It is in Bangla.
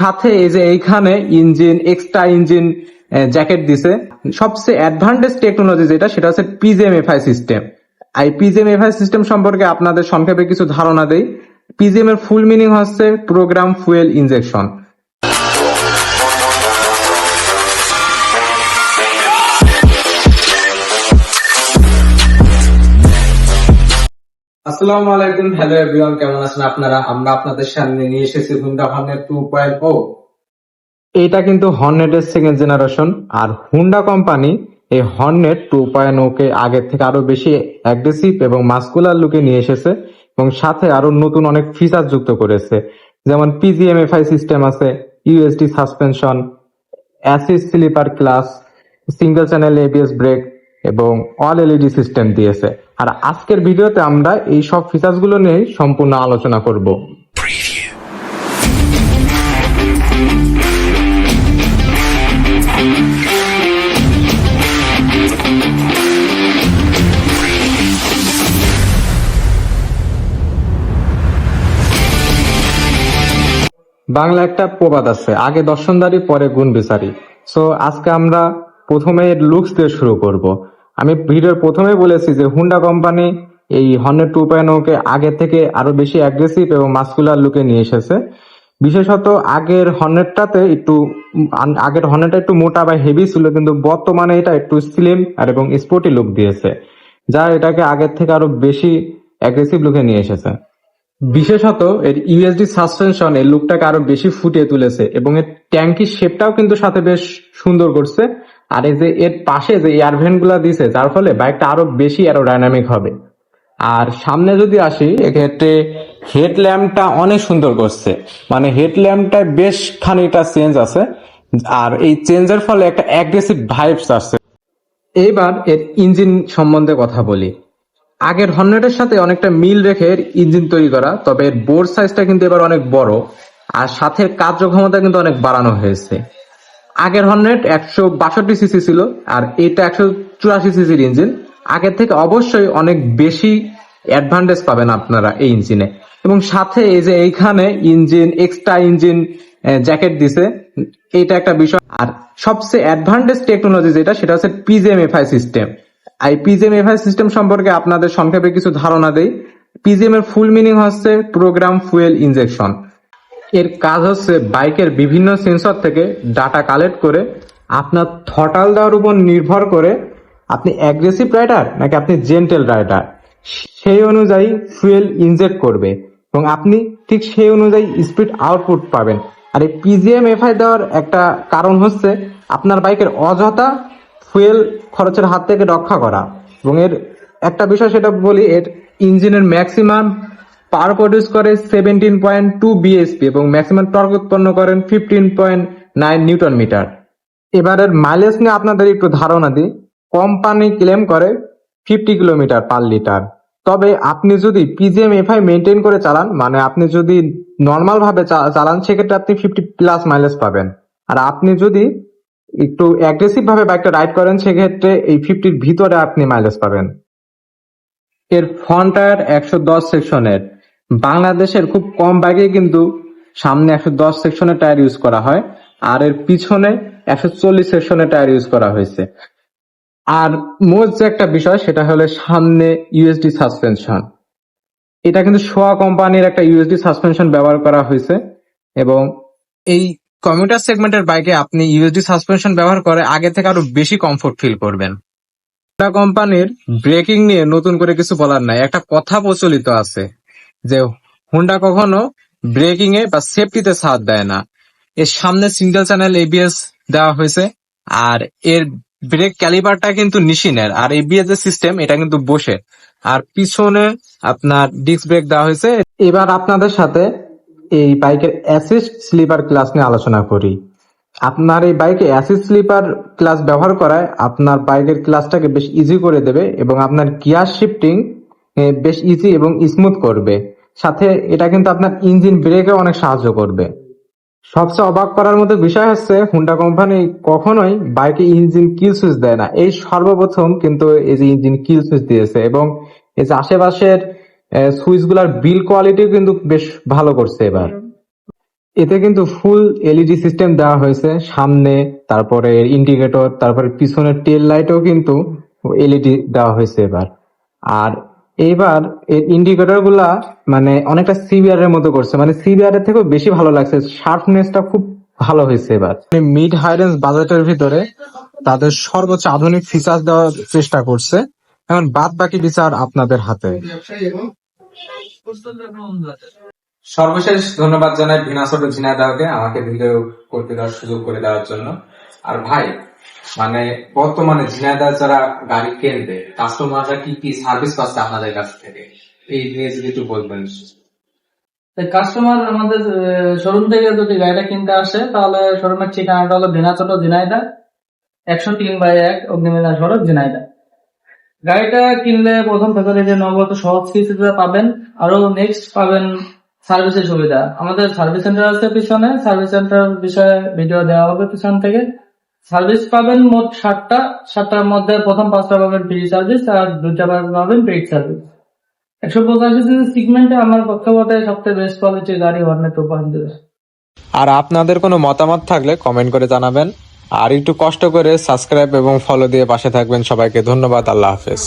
সাথে এই যে এইখানে ইঞ্জিন এক্সট্রা ইঞ্জিন জ্যাকেট দিছে। সবচেয়ে অ্যাডভান্টেজ টেকনোলজি যেটা, সেটা হচ্ছে পিজিএমএফআই সিস্টেম এই পিজিএমএফআই সিস্টেম সম্পর্কে আপনাদের সংক্ষেপে কিছু ধারণা দেই। পিজিএম এর ফুল মিনিং হচ্ছে প্রোগ্রাম ফুয়েল ইনজেকশন আসসালামু আলাইকুম। হ্যালো এভরিওয়ান, কেমন আছেন আপনারা? আমরা আপনাদের সামনে নিয়ে এসেছি Honda Hornet two point O. এটা কিন্তু হর্নেটের সেকেন্ড জেনারেশন আর হুন্ডা কোম্পানি এই হর্নেট আগের থেকে আরও বেশি অ্যাগ্রেসিভ এবং মাস্কুলার লুকে নিয়ে এসেছে এবং সাথে আরও নতুন অনেক ফিচার যুক্ত করেছে। যেমন পিজিএমএফআই সিস্টেম আছে USD suspension assist slipper clutch single channel ABS brake এবং অল এলইডি সিস্টেম দিয়েছে। আর আজকের ভিডিওতে আমরা এই সব ফিচার্সগুলো নিয়ে সম্পূর্ণ আলোচনা করব। বাংলা একটা প্রবাদ আছে, আগে দর্শনদারি, পরে গুণ বিচারি সো আজকে আমরা প্রথমে লুকস দিয়ে শুরু করব। আমি ভিডিওর প্রথমে বলেছি যে হুন্ডা কোম্পানি এই হর্নেট টু কে আগে থেকে আরও বেশি অ্যাগ্রেসিভ এবং মাস্কুলার লুকে নিয়ে এসেছে। বিশেষত আগের হর্নেটটাতে একটু আগের হর্নেটটা একটু মোটা বা হেভি ছিল, কিন্তু বর্তমানে এটা একটু স্লিম আর এবং স্পোর্টি লুক দিয়েছে, যা এটাকে আগের থেকে আরও বেশি অ্যাগ্রেসিভ লুকে নিয়ে এসেছে। বিশেষত এর ইউএসডি সাসপেনশন এর লুকটাকে আরও বেশি ফুটিয়ে তুলেছে এবং এর ট্যাঙ্কির শেপটাও কিন্তু সাথে বেশ সুন্দর করছে। আর এই যে এর পাশে যে এয়ার ভেন্টগুলা দিছে, যার ফলে বাইকটা আরও বেশি আরও অ্যারোডাইনামিক হবে। আর সামনে যদি আসি, এক্ষেত্রে হেড ল্যাম্পটা অনেক সুন্দর করছে। মানে হেড ল্যাম্পটা বেশ খানিকটা চেঞ্জ আছে। আর এই চেঞ্জের ফলে একটা অ্যাগ্রেসিভ ভাইবস আসছে। এইবার এর ইঞ্জিন সম্বন্ধে কথা বলি। আগের হর্নেটের সাথে অনেকটা মিল রেখে এর ইঞ্জিন তৈরি করা, তবে এর বোর্ড সাইজটা কিন্তু এবার অনেক বড়। আর সাথে কার্যক্ষমতা কিন্তু অনেক বাড়ানো হয়েছে। আগের হর্নেট একশো বাষট্টি সিসি ছিল, আর এটা একশো চুরাশি সিসির ইঞ্জিন আগের থেকে অবশ্যই অনেক বেশি অ্যাডভান্টেজ পাবেন আপনারা এই ইঞ্জিনে এবং সাথে এই যে এইখানে ইঞ্জিন এক্সট্রা ইঞ্জিন জ্যাকেট দিছে, এটা একটা বিষয়। আর সবচেয়ে অ্যাডভান্টেজ টেকনোলজি যেটা, সেটা হচ্ছে পিজিএমএফআই সিস্টেম এই পিজিএমএফআই সিস্টেম সম্পর্কে আপনাদের সংক্ষেপে কিছু ধারণা দেই। পিজিএম এর ফুল মিনিং হচ্ছে প্রোগ্রাম ফুয়েল ইনজেকশন এর কাজ হচ্ছে বাইকের বিভিন্ন সেন্সর থেকে ডাটা কালেক্ট করে আপনার থটাল দেওয়ার উপর নির্ভর করে আপনি অ্যাগ্রেসিভ রাইডার নাকি আপনি জেন্টেল রাইডার সেই অনুযায়ী ফুয়েল ইনজেক্ট করবে এবং আপনি ঠিক সেই অনুযায়ী স্পিড আউটপুট পাবেন। আর এই পিজিএম এফআই দেওয়ার একটা কারণ হচ্ছে আপনার বাইকের অযথা ফুয়েল খরচের হাত থেকে রক্ষা করা। এবং এর একটা বিষয় সেটা বলি, এর ইঞ্জিনের ম্যাক্সিমাম পাওয়ার প্রডিউস করে সেভেন্টিন পয়েন্ট টু বিএসপি এবং ম্যাক্সিমাম টর্ক উৎপন্ন করেন fifteen point nine newton metre. এবারের মাইলেজ নিয়ে আপনাদের একটু ধারণা দিই। কোম্পানি ক্লেম করে ফিফটি কিলোমিটার পার লিটার তবে আপনি যদি পিজিএম এফআই মেনটেন করে চালান মানে আপনি যদি নর্মাল ভাবে চালান, সেক্ষেত্রে আপনি ফিফটি প্লাস মাইলেজ পাবেন। আর আপনি যদি একটু অ্যাগ্রেসিভ ভাবে বাইকটা রাইড করেন, সেক্ষেত্রে এই ফিফটির ভিতরে আপনি মাইলেজ পাবেন। এর ফ্রন্ট টায়ার একশো দশ সেকশনের বাংলাদেশের খুব কম বাইকে কিন্তু সামনে একশো দশ সেকশনের টায়ার ইউজ করা হয়, আর এর পিছনে একশো চল্লিশ সেকশনের টায়ার ইউজ করা হয়েছে। আর মোস্ট যে একটা বিষয়, সেটা হলো সামনে ইউএসডি সাসপেনশন এটা কিন্তু সোয়া কোম্পানির একটা ইউএসডি সাসপেনশন ব্যবহার করা হয়েছে, এবং এই কমিউটার সেগমেন্টের বাইকে আপনি ইউএসডি সাসপেনশন ব্যবহার করে আগে থেকে আরও বেশি কমফোর্ট ফিল করবেন। কোম্পানির ব্রেকিং নিয়ে নতুন করে কিছু বলার নাই, একটা কথা প্রচলিত আছে। যে হোন্ডা কখনো ব্রেকিং এ বা সেফটিতে সাথ দেয় না। এর সামনে সিঙ্গেল চ্যানেল এবিএস দেওয়া হয়েছে, আর এর ব্রেক ক্যালিবারটা কিন্তু নিশিনের, আর এবিএস এর সিস্টেম এটা কিন্তু বসে আর পিছনে আপনার ডিস্ক ব্রেক দেওয়া হয়েছে। এবার আপনাদের সাথে এই বাইকের অ্যাসিস্ট স্লিপার ক্লাস নিয়ে আলোচনা করি। আপনার এই বাইকে অ্যাসিড স্লিপার ক্লাস ব্যবহার করায় আপনার বাইকের ক্লাসটাকে বেশ ইজি করে দেবে এবং আপনার গিয়ার শিফটিং বেশ ইজি এবং স্মুথ করবে। সাথে এটা কিন্তু আপনার ইঞ্জিন ব্রেকে অনেক সাহায্য করবে। সবচেয়ে অবাক করার মতো বিষয় হচ্ছে হুন্ডা কোম্পানি কখনোই বাইকে ইঞ্জিন কিল সুইচ দেয় না। এই সর্বপ্রথম কিন্তু এই যে ইঞ্জিন কিল সুইচ দিয়েছে এবং এই যে আশেপাশের সুইচগুলার বিল কোয়ালিটিও কিন্তু বেশ ভালো করছে এবার। এতে কিন্তু ফুল এলইডি সিস্টেম দেওয়া হয়েছে। সামনে, তারপরে ইন্ডিকেটর তারপরে পিছনের টেল লাইটও কিন্তু এলইডি দেওয়া হয়েছে এবার। আর এইবার এর ইন্ডিকেটরগুলা মানে অনেকটা সিবিআর এর মতো করছে। মানে সিবিআর এর থেকেও বেশি ভালো লাগছে। শার্পনেসটা খুব ভালো হয়েছে এবার। মিড হাই রেঞ্জ বাজেটের ভিতরে তাদের সর্বোচ্চ আধুনিক ফিচার দেওয়ার চেষ্টা করছে। এখন বাদ বাকি বিচার আপনাদের হাতে। সর্বশেষ ধন্যবাদ জানাই ভিনাসর ঝিনাইদাকে আমাকে ভিডিও করতে দেওয়ার সুযোগ করে দেওয়ার জন্য। আর ভাই মানে বর্তমানে ঝিনাইদা যারা গাড়ি কেনবে কাস্টমাররা কি কি সার্ভিস পাচ্ছে আপনাদের কাছ থেকে? এই নিয়ে যদি একটু বলবেন। কাস্টমার আমাদের শোরুম থেকে যদি গাড়িটা কিনতে আসে, তাহলে শোরুমের ঠিকানাটা হলো একশো তিন বাই এক সড়ক গাড়িটা কিনলে প্রথম ফেসিলিটি যে সহজ পাবেন, আরও নেক্সট পাবেন সার্ভিসের সুবিধা। আমাদের সার্ভিস সেন্টার আছে পিছনে সার্ভিস সেন্টার বিষয়ে ভিডিও দেওয়া হবে পিছন থেকে। সার্ভিস পাবেন মোট সাতটা, সাতটার মধ্যে প্রথম পাঁচটা পাবেন ফ্রি সার্ভিস আর দুটা পাবেন পেইড সার্ভিস একশো পঁচাশি সিসি সিগমেন্টে আমার পক্ষে সবচেয়ে বেস্ট কোয়ালিটি গাড়ি হর্নেট টু পয়েন্ট আর আপনাদের কোনো মতামত থাকলে কমেন্ট করে জানাবেন। আর একটু কষ্ট করে সাবস্ক্রাইব এবং ফলো দিয়ে পাশে থাকবেন সবাইকে। ধন্যবাদ, আল্লাহ হাফেজ।